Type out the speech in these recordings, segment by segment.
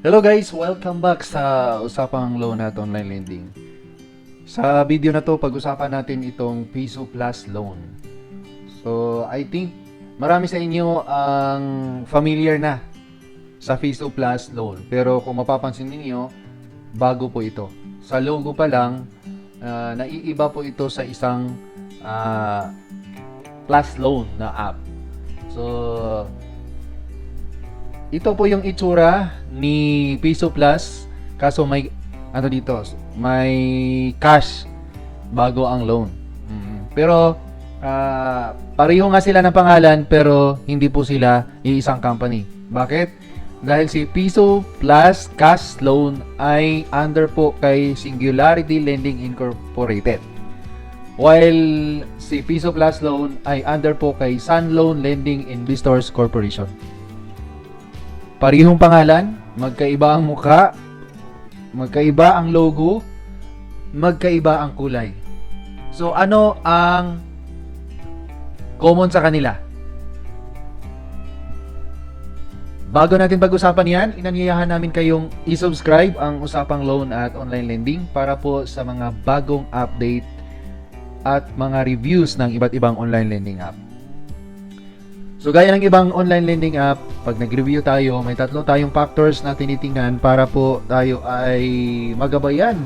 Hello guys, welcome back sa Usapang Loan at Online Lending. Sa video na to, pag-usapan natin itong Piso Plus Loan. So, I think marami sa inyo ang familiar na sa Piso Plus Loan. Pero kung mapapansin niyo bago po ito. Sa logo pa lang, ah, naiiba po ito sa isang ah, Plus Loan na app. So, ito po yung itsura ni Piso Plus kaso may ano dito, may cash bago ang loan. Mm. Pero ah, pareho nga sila ng pangalan pero hindi po sila iisang company. Bakit? Dahil si Piso Plus Cash Loan ay under po kay Singularity Lending Incorporated. While si Piso Plus Loan ay under po kay Sun Loan Lending Investors Corporation. Parihong pangalan, magkaiba ang mukha, magkaiba ang logo, magkaiba ang kulay. So ano ang common sa kanila? Bago natin pag-usapan yan, inanyayahan namin kayong i-subscribe ang Usapang Loan at Online Lending para po sa mga bagong update at mga reviews ng iba't ibang online lending app. So gaya ng ibang online lending app, pag nag-review tayo, may tatlo tayong factors na tinitingnan para po tayo ay magabayan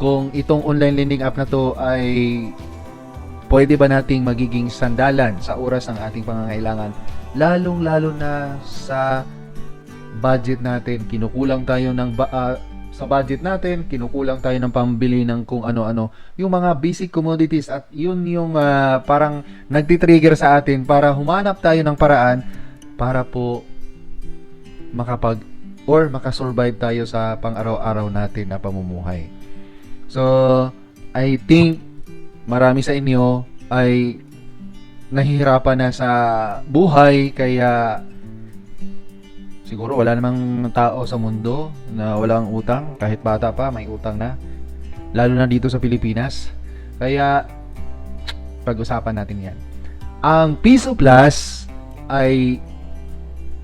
kung itong online lending app na to ay pwede ba nating magiging sandalan sa oras ng ating pangangailangan lalong-lalo na sa budget natin. Kinukulang tayo ng ba- ah, sa budget natin, kinukulang tayo ng pambili ng kung ano-ano. Yung mga basic commodities at yun yung ah, parang nagtitrigger sa atin para humanap tayo ng paraan para po makapag or makasurvive tayo sa pang-araw-araw natin na pamumuhay. So, I think marami sa inyo ay nahihirapan na sa buhay kaya siguro wala namang tao sa mundo na walang utang. Kahit bata pa may utang na. Lalo na dito sa Pilipinas. Kaya pag-usapan natin yan. Ang Piso Plus ay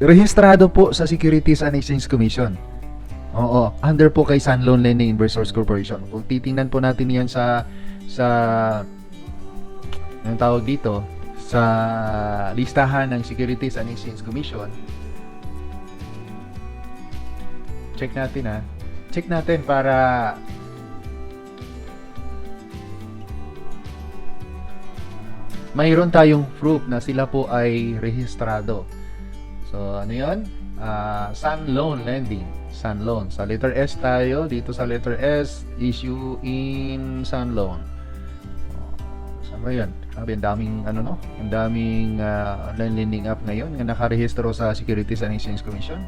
rehistrado po sa Securities and Exchange Commission. Oo, under po kay Sunloan Lending Investors Corporation. Kung titingnan po natin 'yan sa sa ang tawag dito? Sa listahan ng Securities and Exchange Commission. Check natin ha. Check natin para mayroon tayong proof na sila po ay rehistrado. So, ano yun? Ah, Sun Loan Lending. Sun Loan. Sa letter S tayo. Dito sa letter S, issue in Sun Loan. Saan ba yan? Sabi, ang daming, ano no? Ang daming ah, online lending app ngayon na nakarehistro sa Securities and Exchange Commission.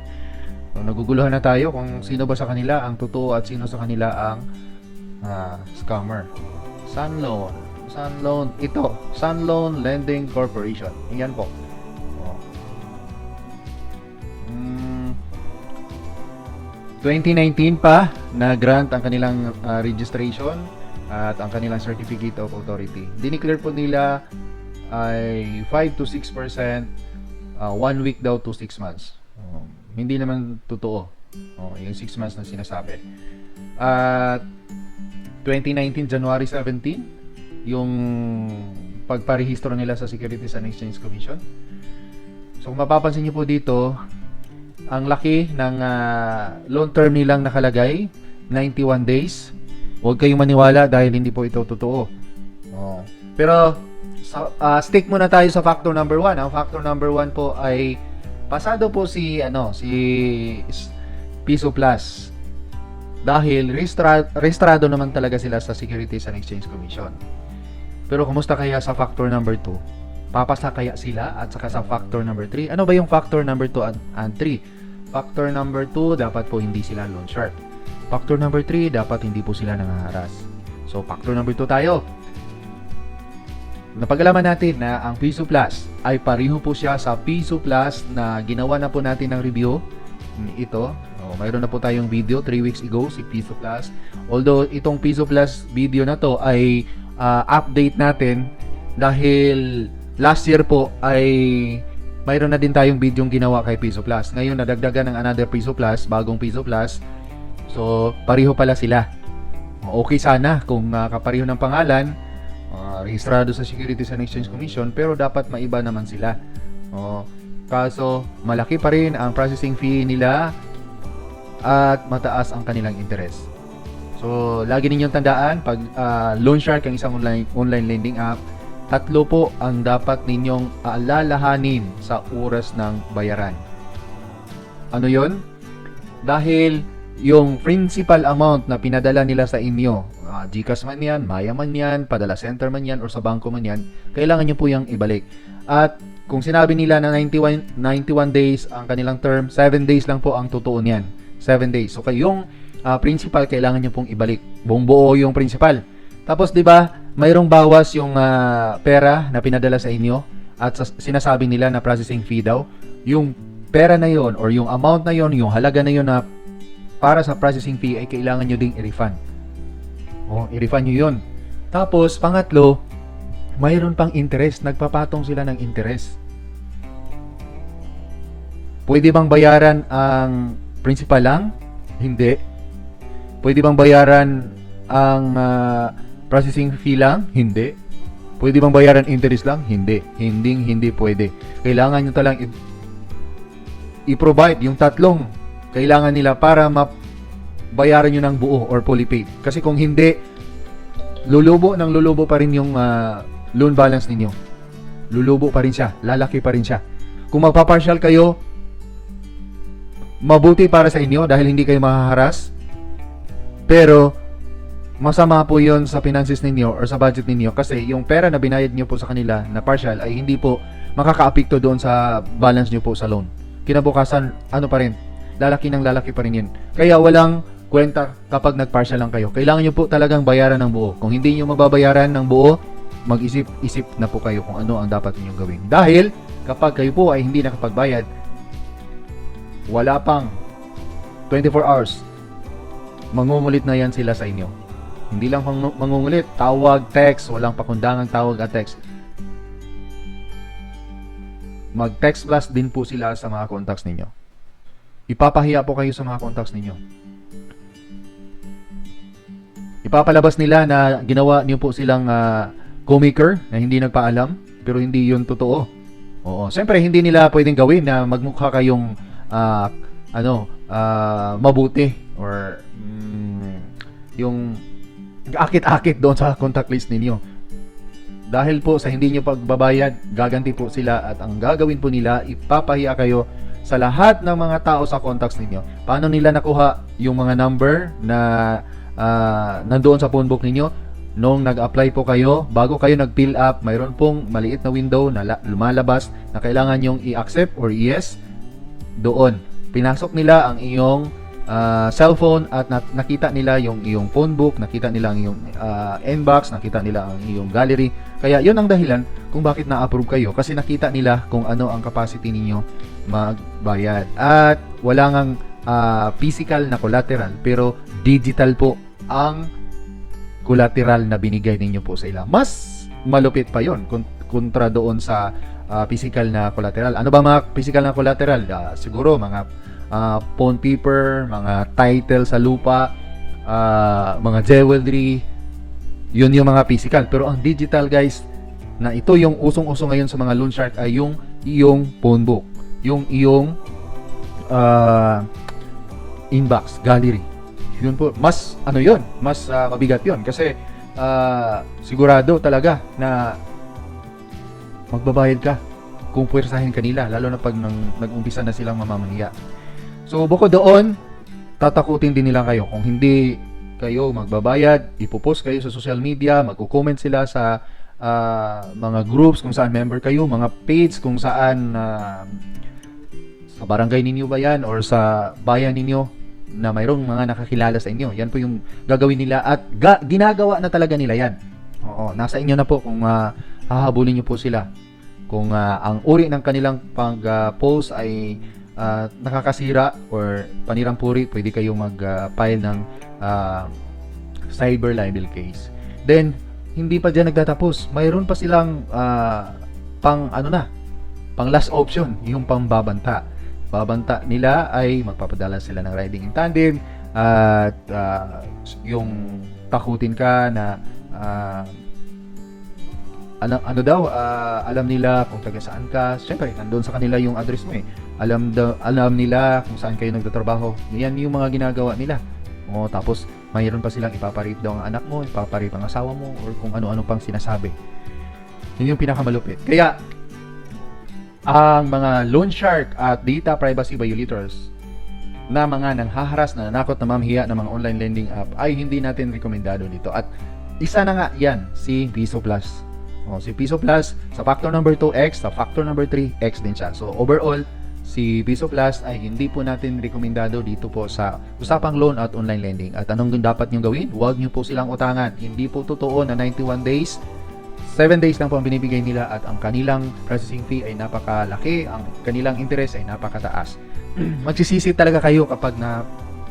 So, naguguluhan na tayo kung sino ba sa kanila ang totoo at sino sa kanila ang ah, scammer. Sun Loan. Sun Loan. Ito. Sun Loan Lending Corporation. Yan po. Oh. Mm, 2019 pa na grant ang kanilang ah, registration at ang kanilang certificate of authority. Dineclare po nila ay 5 to 6% uh, one week daw to 6 months. Hindi naman totoo. Oh, yung 6 months na sinasabi. At 2019 January 17 yung pagparehistro nila sa Securities and Exchange Commission. So kung mapapansin niyo po dito, ang laki ng ah, loan term nilang nakalagay, 91 days. Huwag kayong maniwala dahil hindi po ito totoo. Oh. Pero sa, ah, stick muna tayo sa factor number 1. Ang factor number 1 po ay pasado po si ano, si Piso Plus. Dahil registra- registrado naman talaga sila sa Securities and Exchange Commission. Pero kumusta kaya sa factor number 2? Papasa kaya sila at saka sa factor number 3? Ano ba yung factor number 2 and 3? Factor number 2, dapat po hindi sila loan shark. Factor number 3, dapat hindi po sila nangaharas. So, factor number 2 tayo. Napagalaman natin na ang Piso Plus ay pariho po siya sa Piso Plus na ginawa na po natin ng review. Ito, oh, mayroon na po tayong video 3 weeks ago si Piso Plus. Although itong Piso Plus video na to ay ah, update natin dahil last year po ay mayroon na din tayong video ginawa kay Piso Plus. Ngayon, nadagdagan ng another Piso Plus, bagong Piso Plus. So, pareho pala sila. Okay sana kung uh, kapareho ng pangalan, uh, rehistrado sa Securities and Exchange Commission, pero dapat maiba naman sila. Oh, kaso, malaki pa rin ang processing fee nila at mataas ang kanilang interest. So, lagi ninyong tandaan, pag uh, Loan Shark ang isang online, online lending app, tatlo po ang dapat ninyong aalalahanin sa oras ng bayaran. Ano yon? Dahil yung principal amount na pinadala nila sa inyo, uh, GCash man yan, Maya man yan, Padala Center man yan, or sa bangko man yan, kailangan nyo po yung ibalik. At kung sinabi nila na 91, 91 days ang kanilang term, 7 days lang po ang totoo niyan. 7 days. So kayong uh, principal, kailangan nyo pong ibalik. Buong buo yung principal. Tapos 'di ba, mayroong bawas yung ah, pera na pinadala sa inyo at sa- sinasabi nila na processing fee daw. Yung pera na yon or yung amount na yon, yung halaga na yon na para sa processing fee ay kailangan nyo ding i-refund. Oh, i-refund nyo yun. Tapos, pangatlo, mayroon pang interest. Nagpapatong sila ng interest. Pwede bang bayaran ang principal lang? Hindi. Pwede bang bayaran ang ah, processing fee lang? Hindi. Pwede bang bayaran interest lang? Hindi. Hindi, hindi pwede. Kailangan nyo talang i- i-provide yung tatlong kailangan nila para mabayaran nyo ng buo or fully paid. Kasi kung hindi, lulubo ng lulubo pa rin yung ah, loan balance ninyo. Lulubo pa rin siya. Lalaki pa rin siya. Kung magpapartial kayo, mabuti para sa inyo dahil hindi kayo mahaharas. Pero, masama po yon sa finances ninyo or sa budget ninyo kasi yung pera na binayad nyo po sa kanila na partial ay hindi po makakaapekto doon sa balance nyo po sa loan. Kinabukasan, ano pa rin, lalaki ng lalaki pa rin yun. Kaya walang kwenta kapag nag-partial lang kayo. Kailangan nyo po talagang bayaran ng buo. Kung hindi nyo mababayaran ng buo, mag-isip-isip na po kayo kung ano ang dapat ninyong gawin. Dahil kapag kayo po ay hindi nakapagbayad, wala pang 24 hours, mangungulit na yan sila sa inyo. Hindi lang pang mangungulit, tawag, text, walang pakundangang tawag at text. Mag-text blast din po sila sa mga contacts ninyo. Ipapahiya po kayo sa mga contacts ninyo. Ipapalabas nila na ginawa niyo po silang uh, co-maker na hindi nagpaalam, pero hindi yun totoo. Oo, siyempre hindi nila pwedeng gawin na magmukha kayong ah, ano, ah, mabuti or mm, yung akit-akit doon sa contact list ninyo. Dahil po sa hindi nyo pagbabayad, gaganti po sila at ang gagawin po nila, ipapahiya kayo sa lahat ng mga tao sa contacts ninyo. Paano nila nakuha yung mga number na ah, nandoon sa phone book ninyo? Nung nag-apply po kayo, bago kayo nag-fill up, mayroon pong maliit na window na la- lumalabas na kailangan yung i-accept or yes doon. Pinasok nila ang iyong ah, cellphone at na- nakita nila yung iyong phone book, nakita nila ang iyong ah, inbox, nakita nila ang iyong gallery. Kaya yun ang dahilan kung bakit na-approve kayo kasi nakita nila kung ano ang capacity ninyo magbayad. At wala ngang ah, physical na collateral pero digital po ang collateral na binigay ninyo po sa ila. Mas malupit pa yon kontra doon sa ah, physical na collateral. Ano ba mga physical na collateral? Ah, siguro mga ah, pawn paper, mga title sa lupa, ah, mga jewelry, yun yung mga physical. Pero ang digital guys, na ito yung usong-uso ngayon sa mga loan shark ay yung iyong phone book. Yung iyong ah, inbox, gallery. Yun po, mas ano yun, mas ah, mabigat yun. Kasi ah, sigurado talaga na magbabayad ka kung puwersahin kanila lalo na pag nang, nag-umpisa na silang mamamahiya. So bukod doon, tatakutin din nila kayo. Kung hindi kayo magbabayad, ipopost kayo sa social media, magko-comment sila sa ah, mga groups kung saan member kayo, mga page kung saan ah, sa barangay ninyo ba yan or sa bayan ninyo na mayroong mga nakakilala sa inyo. Yan po yung gagawin nila at ga- ginagawa na talaga nila yan. Oo, nasa inyo na po kung ah, hahabulin niyo po sila. Kung ah, ang uri ng kanilang pag-post ay ah, nakakasira or panirampuri, pwede kayong mag-file ng ah, cyber libel case. Then, hindi pa dyan nagtatapos. Mayroon pa silang ah, pang ano na, pang last option, yung pambabanta. Babanta nila ay magpapadala sila ng riding in tandem at ah, yung takutin ka na ah, ano, ano daw, ah, alam nila kung taga saan ka. Siyempre, nandun sa kanila yung address mo eh. Alam, daw, alam nila kung saan kayo nagtatrabaho. Yan yung mga ginagawa nila. O, tapos, mayroon pa silang ipaparip daw ang anak mo, ipaparip ang asawa mo, or kung ano-ano pang sinasabi. Yun yung pinakamalupit. Kaya, ang mga loan shark at data privacy violators na mga nanghaharas na nanakot na mamhiya ng mga online lending app ay hindi natin rekomendado dito. At isa na nga yan, si Piso Plus. O, si Piso Plus, sa factor number 2x, sa factor number 3x din siya. So, overall, si Piso Plus ay hindi po natin rekomendado dito po sa usapang loan at online lending. At anong dapat nyo gawin? Huwag nyo po silang utangan. Hindi po totoo na 91 days 7 days lang po ang binibigay nila at ang kanilang processing fee ay napakalaki, ang kanilang interest ay napakataas. Magsisisi talaga kayo kapag na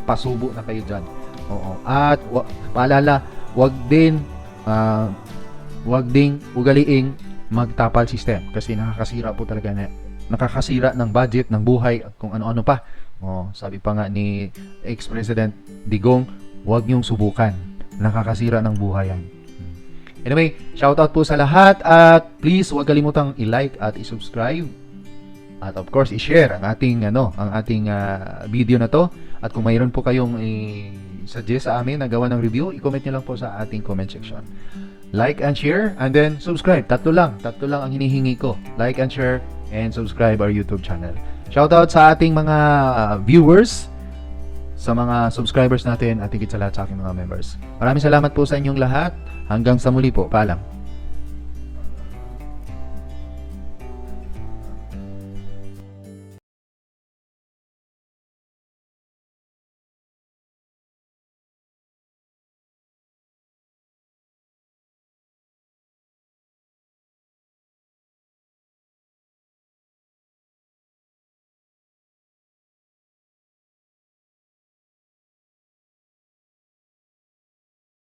pasubo na kayo dyan. Oo. At wa, paalala, wag din ah, wag ding ugaliing magtapal system kasi nakakasira po talaga na nakakasira ng budget ng buhay at kung ano-ano pa. Oh, sabi pa nga ni ex-president Digong, wag niyong subukan. Nakakasira ng buhay yan. Anyway, shoutout po sa lahat at please huwag kalimutang i-like at i-subscribe. At of course, i-share ang ating ano, ang ating ah, video na to. At kung mayroon po kayong i-suggest sa amin na gawa ng review, i-comment niyo lang po sa ating comment section. Like and share and then subscribe. Tatlo lang, tatlo lang ang hinihingi ko. Like and share and subscribe our YouTube channel. Shoutout sa ating mga ah, viewers sa mga subscribers natin at higit sa lahat sa aking mga members. Maraming salamat po sa inyong lahat. Hanggang sa muli po. Paalam.